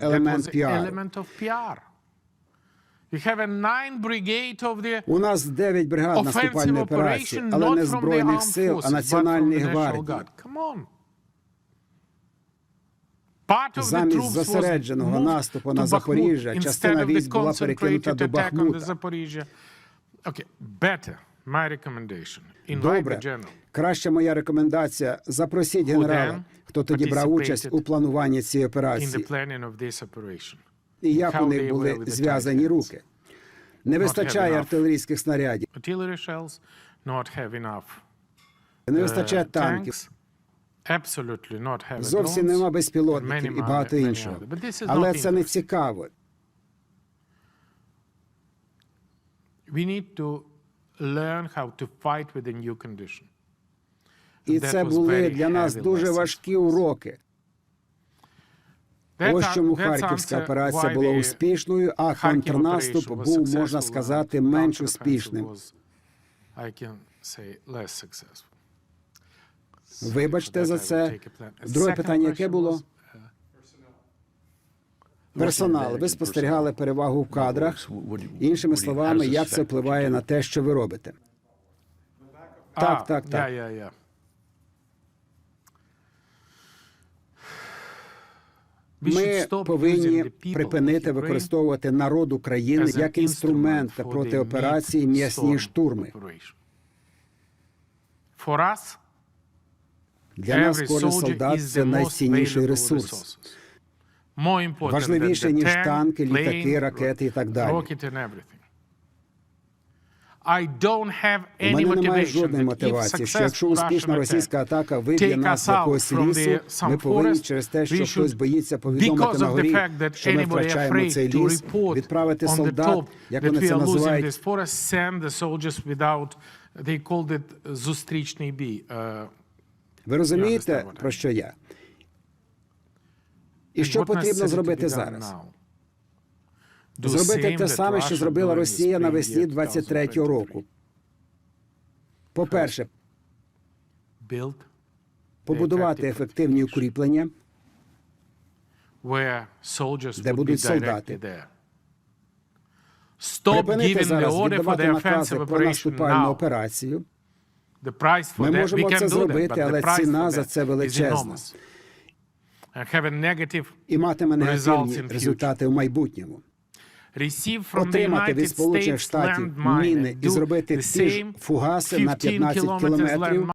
елемент was піару. element of PR. You have a nine brigade of the У нас 9 бригад наступальної операції, але не Збройних сил, а Національної гвардії. Замість зосередженого наступу на Запоріжжя частина військ була перекинута до Бахмута. Добре, краща моя рекомендація: запросіть генерала, хто тоді брав участь у плануванні цієї операції, і як у них були зв'язані руки. Не вистачає артилерійських снарядів, не uh, вистачає танків. Зовсім нема безпілотників і багато іншого. Але це не цікаво. We need to learn how to fight with a new condition. І це були для нас дуже важкі уроки. Ось чому Харківська операція була успішною, а контрнаступ був, можна сказати, менш успішним. Вибачте за це. Друге питання, яке було? Персонал. Ви спостерігали перевагу в кадрах. Іншими словами, як це впливає на те, що ви робите. Так, ah, так, так. Ми повинні припинити використовувати народ України як інструмент проти операції м'ясні штурми. Для нас кожен солдат це найцінніший ресурс. Важливіше, ніж танки, літаки, ракети і так далі. У мене немає жодної мотивації, що якщо успішна російська атака виб'є нас з якогось лісу, ми повинні через те, що хтось боїться повідомити на горі, що ми втрачаємо цей ліс, відправити солдат, як вони це називають, they called it зустрічний бій. Uh, Ви розумієте, про що я? І що потрібно зробити зараз? Зробити те саме, що зробила Росія навесні 23-го 2023. року. По-перше, побудувати ефективні укріплення, де будуть солдати. припинити зараз віддавати накази про наступальну операцію. Ми можемо це зробити, але ціна за це величезна. І матиме негативні результати в майбутньому. Отримати від Сполучених Штатів міни і зробити ті ж фугаси на 15 15 kilometers кілометрів,